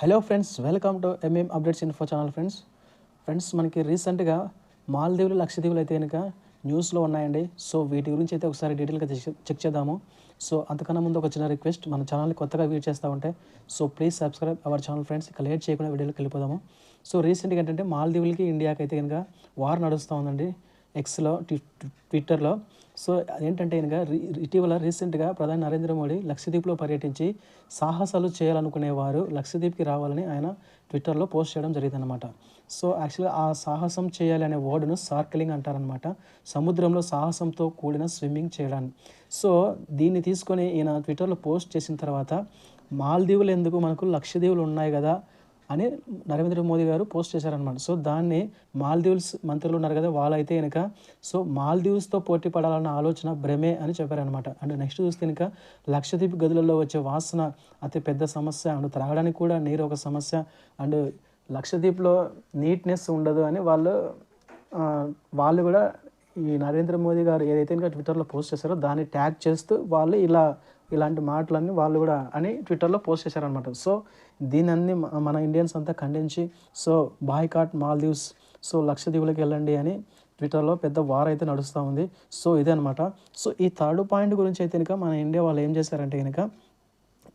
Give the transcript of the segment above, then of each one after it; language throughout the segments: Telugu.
Hello friends welcome to MM updates info channel friends friends మనకి రీసెంట్గా మాల్దీవులు లక్షదీవులు అయితే కనుక న్యూస్లో ఉన్నాయండి. సో వీటి గురించి అయితే ఒకసారి డీటెయిల్గా చెక్ చెక్ చేద్దాము. సో అంతకన్నా ముందు ఒక చిన్న రిక్వెస్ట్ మన ఛానల్ని కొత్తగా వీడ్ చేస్తూ ఉంటే so please subscribe our channel friends ఇక లేట్ చేయకుండా వీడియోకి వెళ్ళిపోదాము. సో రీసెంట్గా ఏంటంటే మాల్దీవులకి ఇండియాకి అయితే కనుక వార్ నడుస్తూ ఉందండి. ఎక్స్లో ట్విట్టర్లో సో ఏంటంటే కనుక రీ- ఇటీవల రీసెంట్గా ప్రధాని నరేంద్ర మోడీ లక్షద్వీప్లో పర్యటించి సాహసాలు చేయాలనుకునేవారు లక్షద్వీప్కి రావాలని ఆయన ట్విట్టర్లో పోస్ట్ చేయడం జరిగిందనమాట సో యాక్చువల్గా ఆ సాహసం చేయాలి అనే వర్డ్ను సార్కిలింగ్ అంటారనమాట సముద్రంలో సాహసంతో కూడిన స్విమ్మింగ్ చేయడాన్ని సో దీన్ని తీసుకొని ఈయన ట్విట్టర్లో పోస్ట్ చేసిన తర్వాత మాల్దీవులు ఎందుకు మనకు లక్షద్వీపులు ఉన్నాయి కదా అని నరేంద్ర మోదీ గారు పోస్ట్ చేశారనమాట సో దాన్ని మాల్దీవ్స్ మంత్రులు ఉన్నారు కదా వాళ్ళైతే కనుక సో మాల్దీవ్స్తో పోటీ పడాలన్న ఆలోచన భ్రమే అని చెప్పారనమాట అండ్ నెక్స్ట్ చూస్తే కనుక లక్షద్వీప్ గదులలో వచ్చే వాసన అతి పెద్ద సమస్య అండ్ త్రాగడానికి కూడా నీరు ఒక సమస్య అండ్ లక్షద్వీప్లో నీట్నెస్ ఉండదు అని వాళ్ళు వాళ్ళు కూడా ఈ నరేంద్ర మోదీ గారు ఏదైతే ఇంకా ట్విట్టర్లో పోస్ట్ చేశారో దాన్ని ట్యాగ్ చేస్తూ వాళ్ళు ఇలా ఇలాంటి మాటలన్నీ వాళ్ళు కూడా అని ట్విట్టర్లో పోస్ట్ చేశారనమాట సో దీనన్ని మన ఇండియన్స్ అంతా ఖండించి సో బాయ్కాట్ మాల్దీవ్స్ సో లక్షద్వీపులకు వెళ్ళండి అని ట్విట్టర్లో పెద్ద వార్ అయితే నడుస్తూ ఉంది. సో ఇదే అనమాట సో ఈ థర్డ్ పాయింట్ గురించి అయితే కనుక మన ఇండియా వాళ్ళు ఏం చేశారంటే కనుక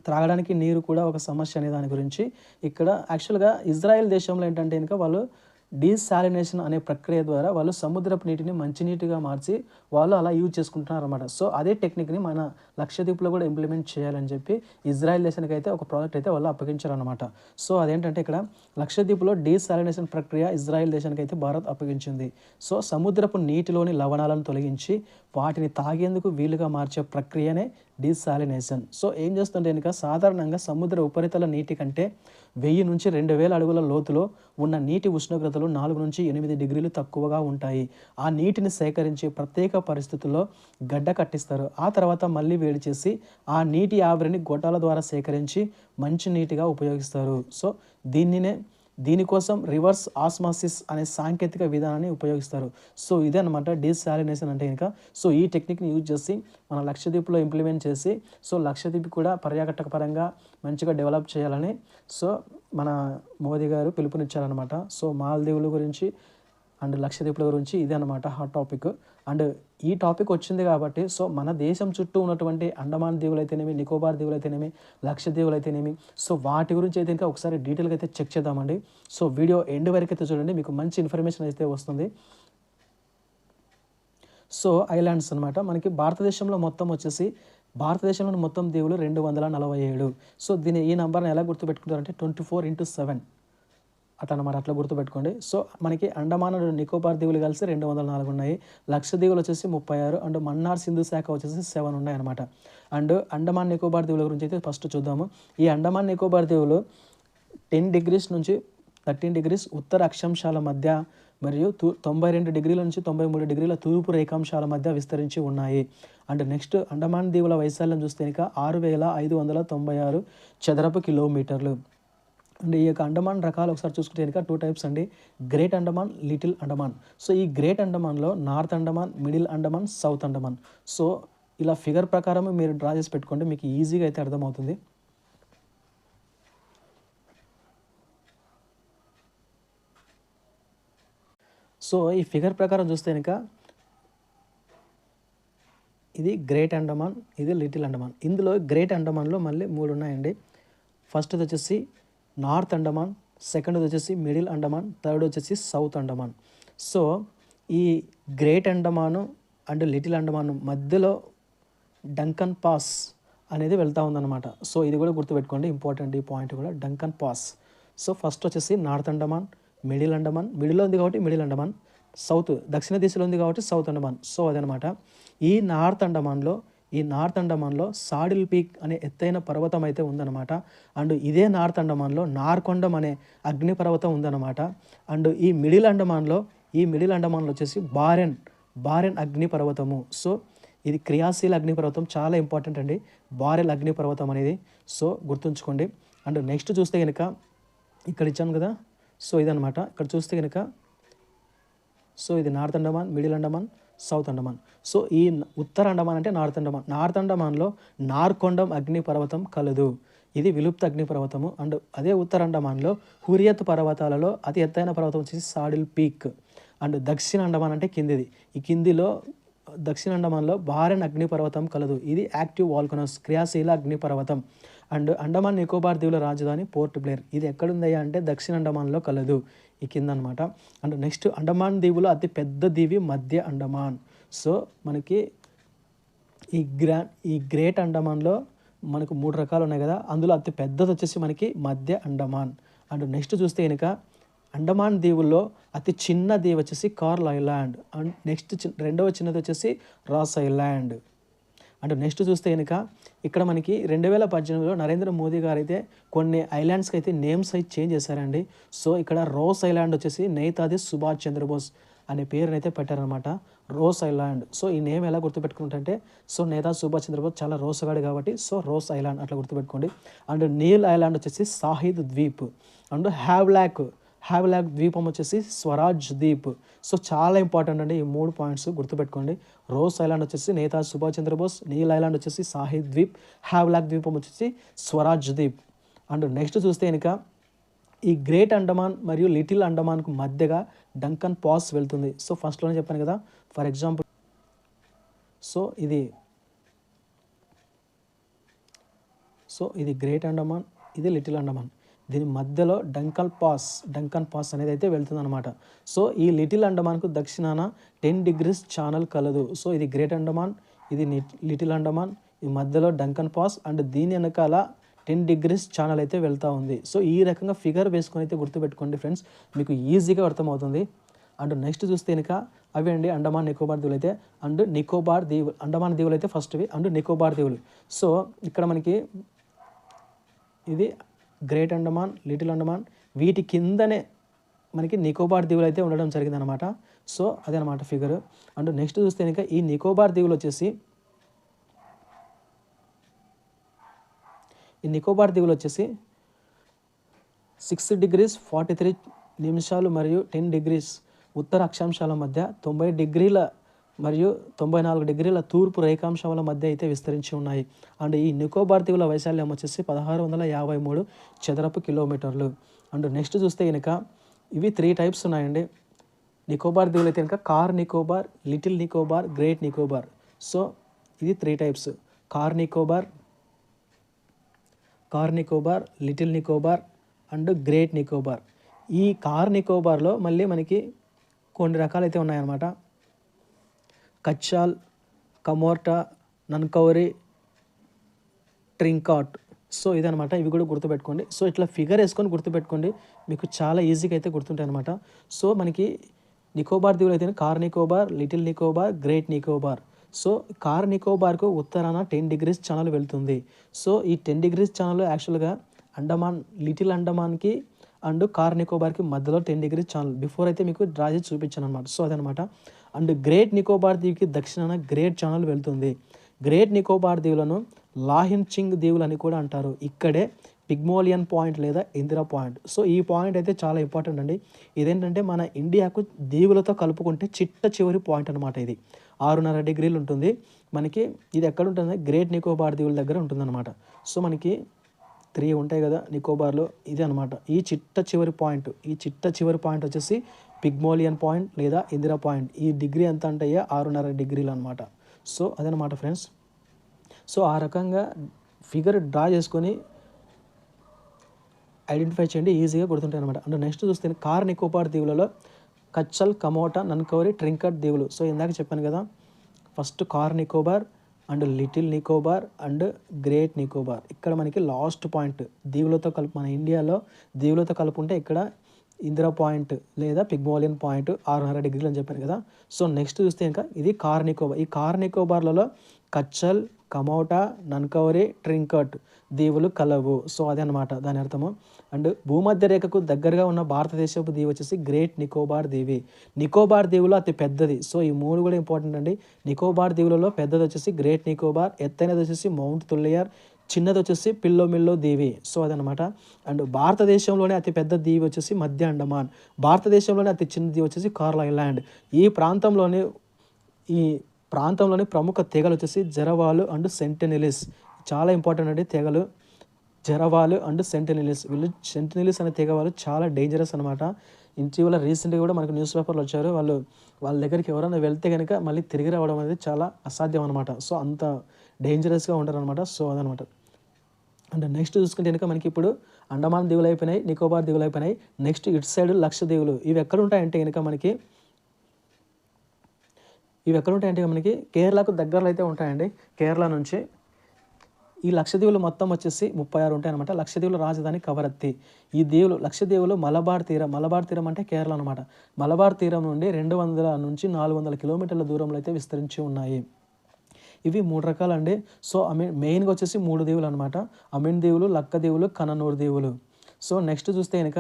త్రాగడానికి నీరు కూడా ఒక సమస్య అనే దాని గురించి ఇక్కడ యాక్చువల్గా ఇజ్రాయెల్ దేశంలో ఏంటంటే కనుక వాళ్ళు డీసాలినేషన్ అనే ప్రక్రియ ద్వారా వాళ్ళు సముద్రపు నీటిని మంచినీటిగా మార్చి వాళ్ళు అలా యూజ్ చేసుకుంటున్నారు అనమాట సో అదే టెక్నిక్ని మన లక్షద్వీప్లో కూడా ఇంప్లిమెంట్ చేయాలని చెప్పి ఇజ్రాయెల్ దేశానికి అయితే ఒక ప్రాజెక్ట్ అయితే వాళ్ళు అప్పగించారనమాట సో అదేంటంటే ఇక్కడ లక్షద్వీప్లో డీసాలినేషన్ ప్రక్రియ ఇజ్రాయెల్ దేశానికి అయితే భారత్ అప్పగించింది. సో సముద్రపు నీటిలోని లవణాలను తొలగించి వాటిని తాగేందుకు వీలుగా మార్చే ప్రక్రియనే డిసాలినేషన్ సో ఏం చేస్తుంటే కనుక సాధారణంగా సముద్ర ఉపరితల నీటి కంటే వెయ్యి నుంచి రెండు వేల అడుగుల లోతులో ఉన్న నీటి ఉష్ణోగ్రతలు నాలుగు నుంచి ఎనిమిది డిగ్రీలు తక్కువగా ఉంటాయి. ఆ నీటిని సేకరించి ప్రత్యేక పరిస్థితుల్లో గడ్డ కట్టిస్తారు. ఆ తర్వాత మళ్ళీ వేడి చేసి ఆ నీటి ఆవిరిని గొట్టాల ద్వారా సేకరించి మంచి నీటిగా ఉపయోగిస్తారు. సో దీనినే దీనికోసం రివర్స్ ఆస్మాసిస్ అనే సాంకేతిక విధానాన్ని ఉపయోగిస్తారు. సో ఇదే అనమాట డిసాలినేషన్ అంటే ఇంకా సో ఈ టెక్నిక్ని యూజ్ చేసి మన లక్షద్వీప్లో ఇంప్లిమెంట్ చేసి సో లక్షద్వీప్ కూడా పర్యాటక పరంగా మంచిగా డెవలప్ చేయాలని సో మన మోదీ గారు పిలుపునిచ్చారనమాట సో మాల్దీవుల గురించి అండ్ లక్షద్వీపుల గురించి ఇది అనమాట హాట్ టాపిక్ అండ్ ఈ టాపిక్ వచ్చింది కాబట్టి సో మన దేశం చుట్టూ ఉన్నటువంటి అండమాన్ దీవులు అయితేనేమి నికోబార్ దీవులు అయితేనేమి లక్షద్వీపులు అయితేనేమి సో వాటి గురించి అయితే ఇంకా ఒకసారి డీటెయిల్గా అయితే చెక్ చేద్దామండి. సో వీడియో ఎండ్ వరకు అయితే చూడండి మీకు మంచి ఇన్ఫర్మేషన్ అయితే వస్తుంది. సో ఐలాండ్స్ అనమాట మనకి భారతదేశంలో మొత్తం వచ్చేసి భారతదేశంలోని మొత్తం దీవులు రెండు వందల నలభై ఏడు. సో దీని ఈ నెంబర్ని ఎలా గుర్తుపెట్టుకుంటారంటే ట్వంటీ ఫోర్ ఇంటూ సెవెన్ అతను మరి అట్లా గుర్తుపెట్టుకోండి. సో మనకి అండమాన్ అండ్ నికోబార్ దీవులు కలిసి రెండు వందల నాలుగు ఉన్నాయి. లక్ష దీవులు వచ్చేసి ముప్పై ఆరు అండ్ మన్నార్ సింధు శాఖ వచ్చేసి సెవెన్ ఉన్నాయి అనమాట అండ్ అండమాన్ నికోబార్ దీవుల గురించి అయితే ఫస్ట్ చూద్దాము. ఈ అండమాన్ నికోబార్ దీవులు టెన్ డిగ్రీస్ నుంచి థర్టీన్ డిగ్రీస్ ఉత్తర అక్షాంశాల మధ్య మరియు తూ తొంభై రెండు డిగ్రీల నుంచి తొంభై మూడు డిగ్రీల తూర్పు రేఖాంశాల మధ్య విస్తరించి ఉన్నాయి. అండ్ నెక్స్ట్ అండమాన్ దీవుల వైశాల్యం చూస్తే కనుక ఆరు వేల ఐదు వందల తొంభై ఆరు చదరపు కిలోమీటర్లు. అండ్ ఈ యొక్క అండమాన్ రకాలు ఒకసారి చూసుకుంటే కనుక టూ టైప్స్ అండి. Great Andaman little Andaman so ఈ great అండమాన్లో north Andaman middle Andaman south Andaman so ఇలా ఫిగర్ ప్రకారం మీరు డ్రా చేసి పెట్టుకోండి మీకు ఈజీగా అయితే అర్థమవుతుంది. సో ఈ ఫిగర్ ప్రకారం చూస్తే కనుక ఇది గ్రేట్ అండమాన్ ఇది లిటిల్ అండమాన్ ఇందులో గ్రేట్ అండమాన్లో మళ్ళీ మూడు ఉన్నాయండి. ఫస్ట్ వచ్చేసి నార్త్ అండమాన్ సెకండ్ వచ్చేసి మిడిల్ అండమాన్ థర్డ్ వచ్చేసి సౌత్ అండమాన్. సో ఈ great Andaman and little Andaman మధ్యలో డంకన్ పాస్ అనేది వెళ్తూ ఉందన్నమాట. సో ఇది కూడా గుర్తుపెట్టుకోండి ఇంపార్టెంట్ ఈ పాయింట్ కూడా డంకన్ పాస్. సో ఫస్ట్ వచ్చేసి నార్త్ అండమాన్ మిడిల్ అండమాన్ మిడిల్లో ఉంది కాబట్టి మిడిల్ అండమాన్ సౌత్ దక్షిణ దిశలో ఉంది కాబట్టి సౌత్ అండమాన్. సో అదనమాట ఈ నార్త్ అండమాన్లో ఈ నార్త్ అండమాన్లో సాడిల్ పీక్ అనే ఎత్తైన పర్వతం అయితే ఉందన్నమాట. అండ్ ఇదే నార్త్ అండమాన్లో నార్కొండం అనే అగ్నిపర్వతం ఉందన్నమాట. అండ్ ఈ మిడిల్ అండమాన్లో ఈ మిడిల్ అండమాన్లో వచ్చేసి బారెన్ బారెన్ అగ్నిపర్వతము. సో ఇది క్రియాశీల అగ్నిపర్వతం చాలా ఇంపార్టెంట్ అండి. బారెల్ అగ్నిపర్వతం అనేది. సో గుర్తుంచుకోండి. అండ్ నెక్స్ట్ చూస్తే కనుక ఇక్కడ ఇచ్చాను కదా. సో ఇదనమాట ఇక్కడ చూస్తే కనుక సో ఇది north Andaman middle Andaman south Andaman. So ఈ ఉత్తర అండమాన్ అంటే నార్త్ అండమాన్. నార్త్ అండమాన్లో నార్కొండం అగ్నిపర్వతం కలదు. ఇది విలుప్త అగ్నిపర్వతము. అండ్ అదే ఉత్తర అండమాన్లో హురియత్ పర్వతాలలో అతి ఎత్తైన పర్వతం వచ్చేసి సాడిల్ పీక్. అండ్ దక్షిణ అండమాన్ అంటే కిందిది. ఈ కిందిలో దక్షిణ అండమాన్లో భారన్ అగ్నిపర్వతం కలదు. ఇది యాక్టివ్ వాల్కనోస్ క్రియాశీల అగ్నిపర్వతం. అండ్ అండమాన్ నికోబార్ దీవుల రాజధాని పోర్ట్ బ్లేర్ ఇది ఎక్కడుందయ్యా అంటే దక్షిణ అండమాన్లో కలదు. ఈ కింద అనమాట అండ్ నెక్స్ట్ అండమాన్ దీవులో అతి పెద్ద దీవి మధ్య అండమాన్. సో మనకి ఈ గ్రా ఈ గ్రేట్ అండమాన్లో మనకు మూడు రకాలు ఉన్నాయి కదా. అందులో అతి పెద్దది వచ్చేసి మనకి మధ్య అండమాన్. అండ్ నెక్స్ట్ చూస్తే కనుక అండమాన్ దీవుల్లో అతి చిన్న దీవి వచ్చేసి కార్ల్ ఐలాండ్. అండ్ నెక్స్ట్ చి రెండవ చిన్నది వచ్చేసి రాస్ ఐలాండ్. అండ్ నెక్స్ట్ చూస్తే కనుక ఇక్కడ మనకి రెండు వేల పద్దెనిమిదిలో నరేంద్ర మోదీ గారు అయితే కొన్ని ఐలాండ్స్కి అయితే నేమ్స్ అయితే చేంజ్ చేశారండి. సో ఇక్కడ రోస్ ఐలాండ్ వచ్చేసి నేతాది సుభాష్ చంద్రబోస్ అనే పేరుని అయితే పెట్టారనమాట రోస్ ఐలాండ్. సో ఈ నేమ్ ఎలా గుర్తుపెట్టుకుంటే సో నేతా సుభాష్ చంద్రబోస్ చాలా రోసగాడు కాబట్టి సో రోస్ ఐలాండ్ అట్లా గుర్తుపెట్టుకోండి. అండ్ నీల్ ఐలాండ్ వచ్చేసి Shaheed Dweep. And Havelock Havelock ద్వీపం వచ్చేసి స్వరాజ్ ద్వీప్. సో చాలా ఇంపార్టెంట్ అండి ఈ మూడు పాయింట్స్ గుర్తుపెట్టుకోండి. రోస్ ఐలాండ్ వచ్చేసి నేతాజీ సుభాష్ చంద్రబోస్ నీల్ ఐలాండ్ వచ్చేసి సాహిద్ ద్వీప్ హ్యావ్లాక్ ద్వీపం వచ్చేసి స్వరాజ్ ద్వీప్. అండ్ నెక్స్ట్ చూస్తే కనుక ఈ గ్రేట్ అండమాన్ మరియు లిటిల్ అండమాన్కు మధ్యగా డంకన్ పాస్ వెళ్తుంది. సో ఫస్ట్లోనే చెప్పాను కదా ఫర్ ఎగ్జాంపుల్. సో ఇది సో ఇది గ్రేట్ అండమాన్ ఇది లిటిల్ అండమాన్. దీని మధ్యలో డంకల్ పాస్ డంకన్ పాస్ అనేది అయితే వెళ్తుంది అనమాట సో ఈ లిటిల్ అండమాన్కు దక్షిణాన టెన్ డిగ్రీస్ ఛానల్ కలదు. సో ఇది గ్రేట్ అండమాన్ ఇది లిటిల్ అండమాన్ ఈ మధ్యలో డంకన్ పాస్ అండ్ దీని వెనకాల టెన్ డిగ్రీస్ ఛానల్ అయితే వెళ్తూ ఉంది. సో ఈ రకంగా ఫిగర్ వేసుకొని అయితే గుర్తుపెట్టుకోండి ఫ్రెండ్స్ మీకు ఈజీగా అర్థమవుతుంది. అండ్ నెక్స్ట్ చూస్తే కనుక అవి అండి అండమాన్ నికోబార్ దీవులు అయితే. అండ్ నికోబార్ దీవులు అండమాన్ దీవులు అయితే ఫస్ట్వి అండ్ నికోబార్ దీవులు సో ఇక్కడ మనకి ఇది గ్రేట్ అండమాన్ లిటిల్ అండమాన్ వీటి కిందనే మనకి నికోబార్ దీవులు అయితే ఉండడం జరిగిందనమాట సో అదనమాట ఫిగర్ అండ్ నెక్స్ట్ చూస్తే కనుక ఈ నికోబార్ దీవులు వచ్చేసి ఈ నికోబార్ దీవులు వచ్చేసి సిక్స్ డిగ్రీస్ ఫార్టీ త్రీ నిమిషాలు మరియు టెన్ డిగ్రీస్ ఉత్తర అక్షాంశాల మధ్య తొంభై డిగ్రీల మరియు తొంభై నాలుగు డిగ్రీల తూర్పు రేఖాంశముల మధ్య అయితే విస్తరించి ఉన్నాయి. అండ్ ఈ నికోబార్ దీవుల వైశాల్యం వచ్చేసి పదహారు వందల యాభై మూడు చదరపు కిలోమీటర్లు. అండ్ నెక్స్ట్ చూస్తే కనుక ఇవి త్రీ టైప్స్ ఉన్నాయండి. నికోబార్ దీవులు అయితే కనుక car Nicobar little Nicobar great Nicobar. So ఇది three types. Car Nicobar car Nicobar little Nicobar and great Nicobar. ఈ కార్ నికోబార్లో మళ్ళీ మనకి కొన్ని రకాలైతే ఉన్నాయన్నమాట. కచ్చాల్ కమోర్టా నన్కౌరి ట్రింకాట్. సో ఇదనమాట ఇవి కూడా గుర్తుపెట్టుకోండి. సో ఇట్లా ఫిగర్ వేసుకొని గుర్తుపెట్టుకోండి. మీకు చాలా ఈజీగా అయితే గుర్తుంటాయి అనమాట సో మనకి నికోబార్ దీవులు అయితే car Nicobar little Nicobar great Nicobar. So car నికోబార్కు ఉత్తరాన టెన్ డిగ్రీస్ ఛానల్ వెళ్తుంది. సో ఈ టెన్ డిగ్రీస్ ఛానల్ యాక్చువల్గా అండమాన్ లిటిల్ అండమాన్కి అండ్ కార్ నికోబార్కి మధ్యలో టెన్ డిగ్రీస్ ఛానల్. బిఫోర్ అయితే మీకు డ్రా చేసి చూపించాను అనమాట సో అదనమాట అండ్ గ్రేట్ నికోబార్ దీవికి దక్షిణాన గ్రేట్ ఛానల్ వెళ్తుంది. గ్రేట్ నికోబార్ దీవులను లాహిన్ చింగ్ దీవులు అని కూడా అంటారు. ఇక్కడే పిగ్మోలియన్ పాయింట్ లేదా ఇందిరా పాయింట్. సో ఈ పాయింట్ అయితే చాలా ఇంపార్టెంట్ అండి. ఇదేంటంటే మన ఇండియాకు దీవులతో కలుపుకుంటే చిట్ట చివరి పాయింట్ అనమాట ఇది. ఆరున్నర డిగ్రీలు ఉంటుంది. మనకి ఇది ఎక్కడ ఉంటుంది గ్రేట్ నికోబార్ దీవుల దగ్గర ఉంటుందన్నమాట. సో మనకి త్రీ ఉంటాయి కదా నికోబార్లో. ఇది అనమాట ఈ చిట్ట చివరి పాయింట్. ఈ చిట్ట చివరి పాయింట్ వచ్చేసి పిగ్మోలియన్ పాయింట్ లేదా ఇందిరా పాయింట్. ఈ డిగ్రీ ఎంత అంటే ఆరున్నర డిగ్రీలు అనమాట సో అదనమాట ఫ్రెండ్స్. సో ఆ రకంగా ఫిగర్ డ్రా చేసుకొని ఐడెంటిఫై చేయండి. ఈజీగా గుర్తుంటాయి అనమాట అంటే నెక్స్ట్ చూస్తే కార్ నికోబార్ దీవులలో కచ్చల్ కమోటా నన్కవరి ట్రింకట్ దీవులు. సో ఇందాక చెప్పాను కదా first car Nicobar and little Nicobar and great Nicobar. ఇక్కడ మనకి లాస్ట్ పాయింట్. దీవులతో కలుపు మన ఇండియాలో దీవులతో కలుపుకుంటే ఇక్కడ ఇందిరా పాయింట్ లేదా పిగ్మోలియన్ పాయింట్ ఆరున్నర డిగ్రీలు అని చెప్పాను కదా. సో నెక్స్ట్ చూస్తే ఇంకా ఇది కార్ నికోబార్ ఈ కార్ నికోబార్లలో కచ్చల్ కమోటా నన్కవరి ట్రింకట్ దీవులు కలవు. సో అదే అనమాట దాని అర్థము. అండ్ భూమధ్య రేఖకు దగ్గరగా ఉన్న భారతదేశపు దీవి వచ్చేసి గ్రేట్ నికోబార్ దీవి. నికోబార్ దీవులు అతి పెద్దది. సో ఈ మూడు కూడా ఇంపార్టెంట్ అండి. నికోబార్ దీవులలో పెద్దది వచ్చేసి గ్రేట్ నికోబార్ ఎత్తైనది వచ్చేసి మౌంట్ తుల్లియార్ చిన్నది వచ్చేసి పిల్లో మిల్లో దీవి. సో అదనమాట అండ్ భారతదేశంలోనే అతి పెద్ద దీవి వచ్చేసి మధ్య అండమాన్. భారతదేశంలోనే అతి చిన్న దీవి వచ్చేసి కార్ల్ ఐలాండ్. ఈ ప్రాంతంలోనే ఈ ప్రాంతంలోని ప్రముఖ తెగలు వచ్చేసి జరవాలు అండ్ సెంటెనిలిస్. చాలా ఇంపార్టెంట్ అండి తెగలు. జరవాలు అండ్ సెంటినిలిస్. వీళ్ళు సెంటినిలిస్ అనే తెగ వాళ్ళు చాలా డేంజరస్ అనమాట ఇటీవల రీసెంట్గా కూడా మనకు న్యూస్ పేపర్లో వచ్చారు. వాళ్ళు వాళ్ళ దగ్గరికి ఎవరైనా వెళ్తే కనుక మళ్ళీ తిరిగి రావడం అనేది చాలా అసాధ్యం అనమాట సో అంత డేంజరస్గా ఉంటారు అనమాట సో అదనమాట అండ్ నెక్స్ట్ చూసుకుంటే కనుక మనకి ఇప్పుడు అండమాన్ దీవులు అయిపోయినాయి నికోబార్ దీవులు అయిపోయినాయి. నెక్స్ట్ ఇటు సైడ్ లక్షద్వీవులు ఇవి ఎక్కడ ఉంటాయంటే కనుక మనకి ఇవి ఎక్కడ ఉంటాయంటే మనకి కేరళకు దగ్గరలో అయితే ఉంటాయండి. కేరళ నుంచి ఈ లక్షద్వీపులు మొత్తం వచ్చేసి ముప్పై ఆరు ఉంటాయి అనమాట లక్షద్వీపుల రాజధాని కవరత్తి. ఈ దీవులు లక్షద్వీపులు మలబార్ తీరం. మలబార్ తీరం అంటే కేరళ అనమాట మలబార్ తీరం నుండి రెండు వందల నుంచి నాలుగు వందల కిలోమీటర్ల దూరంలో అయితే విస్తరించి ఉన్నాయి. ఇవి మూడు రకాలండి. సో అమీ మెయిన్గా వచ్చేసి మూడు దేవులు అనమాట అమీన్ దేవులు లక్క దేవులు కననూరు దేవులు సో నెక్స్ట్ చూస్తే కనుక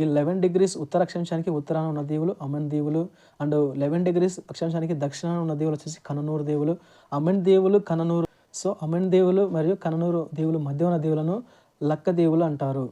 ఈ లెవెన్ డిగ్రీస్ ఉత్తర అక్షాంశానికి ఉత్తరాన ఉన్న దేవులు అమన్ దేవులు అండ్ లెవెన్ డిగ్రీస్ అక్షాంశానికి దక్షిణాన ఉన్న దేవులు వచ్చేసి కననూరు దేవులు అమన్ దేవులు కననూరు సో అమన్ దేవులు మరియు కననూరు దేవులు మధ్య ఉన్న దేవులను లక్క దేవులు అంటారు.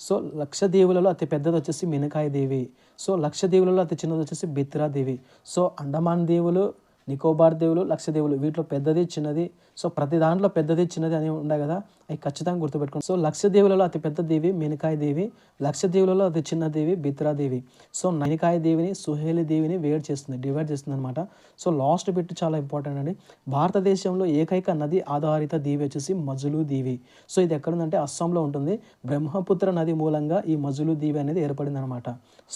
సో లక్ష దేవులలో అతి పెద్దది వచ్చేసి మినకాయ దేవి. సో లక్ష దేవులలో అతి చిన్నది వచ్చేసి బిత్రా దేవి. సో అండమాన్ దేవులు నికోబార్ దేవులు లక్ష దేవులు వీటిలో పెద్దది చిన్నది. సో ప్రతి దాంట్లో పెద్దది చిన్నది అని ఉన్నాయి కదా అవి ఖచ్చితంగా గుర్తుపెట్టుకోండి. సో లక్ష దేవులలో అతి పెద్ద దేవి మినకాయ దేవి లక్ష దేవులలో అతి చిన్న దేవి బిత్రా దేవి. సో నైనికాయ దేవిని సుహేలి దేవిని వేడి చేస్తుంది డివైడ్ చేస్తుంది అనమాట సో లాస్ట్ బిట్ చాలా ఇంపార్టెంట్ అండి. భారతదేశంలో ఏకైక నది ఆధారిత దీవి వచ్చేసి మజులు దీవి. సో ఇది ఎక్కడుందంటే అస్సాంలో ఉంటుంది. బ్రహ్మపుత్ర నది మూలంగా ఈ మజులు దీవి అనేది ఏర్పడింది అనమాట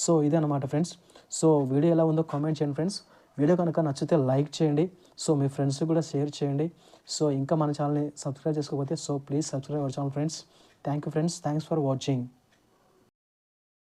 సో ఇదే అనమాట ఫ్రెండ్స్. సో వీడియో ఎలా ఉందో కామెంట్ చేయండి ఫ్రెండ్స్. వీడియో కనుక నచ్చితే లైక్ చేయండి. సో మీ ఫ్రెండ్స్ కూడా షేర్ చేయండి. సో ఇంకా మన ఛానల్ని సబ్స్క్రైబ్ చేసుకోకపోతే so please subscribe our channel friends. Thank you friends. Thanks for watching.